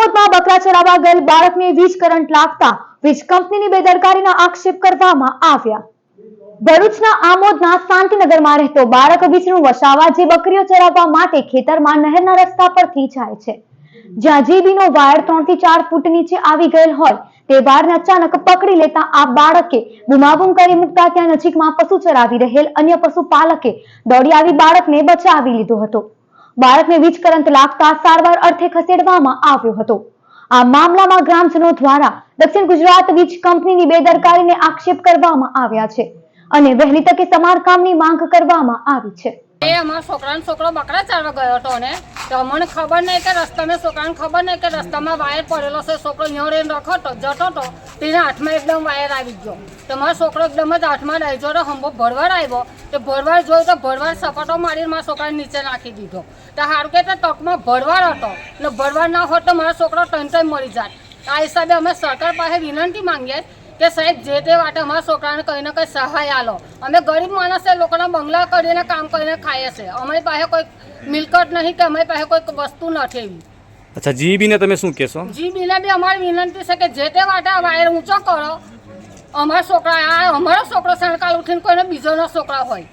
આમોદમાં બકરા ચરાવવા ગયેલ બાળકને વીજ કરંટ લાગતા વીજ કંપનીની બેદરકારીના આક્ષેપ કરવામાં આવ્યા. ભરૂચના આમોદના શાંતિનગરમાં રહેતો બાળક વિષ્ણુ વસાવા જે બકરીઓ ચરાવવા માટે ખેતરમાં નહેરના રસ્તા પરથી જાય છે. જ્યાં જીબીનો વાયર ત્રણથી ચાર ફૂટ નીચે આવી ગયેલ હોય, તે વાયરને અચાનક પકડી લેતા આ બાળકે બુમાબુમ કરી મૂકતા ત્યાં નજીકમાં પશુ ચરાવી રહેલ અન્ય પશુપાલકે દોડી આવી બાળકને બચાવી લીધો હતો. બાળકને વીજ કરંટ લાગતા સારવાર અર્થે ખસેડવામાં આવ્યો હતો. આ મામલામાં ગ્રામજનો દ્વારા દક્ષિણ ગુજરાત વીજ કંપનીની બેદરકારીને આક્ષેપ કરવામાં આવ્યા છે અને વહેલી તકે સમારકામની માંગ કરવામાં આવી છે. એ અમારા છોકરાનો છોકરો બકરા ચાલવા ગયો હતો ને. તો અમને ખબર નહીં કે રસ્તામાં છોકરાને ખબર નહીં કે રસ્તામાં વાયર પડેલો છે. છોકરો ન્યો રહીને રખતો જતો તો, તેના હાથમાં એકદમ વાયર આવી ગયો. તો મારો છોકરો એકદમ જ હાથમાં ડાયજો તો હંભો ભરવાડ આવ્યો. તો ભરવાડ જોયો તો ભરવાડ સપાટો મારીને મારા છોકરાને નીચે નાખી દીધો. તો સારું કે તકમાં ભરવાડ હતો. એટલે ભરવાડ ના હોત તો મારો છોકરો ત્રણ ટન મરી જાત. આ હિસાબે અમે સરકાર પાસે વિનંતી માંગીએ કે સાહેબ જે તે વાટે અમારા છોકરાને કંઈ ને કંઈ સહાય આલો. અમે ગરીબ માણસે લોકોના બંગલા કરીને કામ કરીને ખાઈએ છે. અમારી પાસે કોઈ મિલકત નહીં કે અમારી પાસે કોઈ વસ્તુ નથી એવી. અચ્છા જીબીને તમે શું કહેશો? જીબીને બી અમારી વિનંતી છે કે જે તે માટે વાયર ઊંચો કરો. અમારા છોકરા આ અમારો છોકરો સણકાલ ઉઠીને કોઈને બીજોનો છોકરા હોય.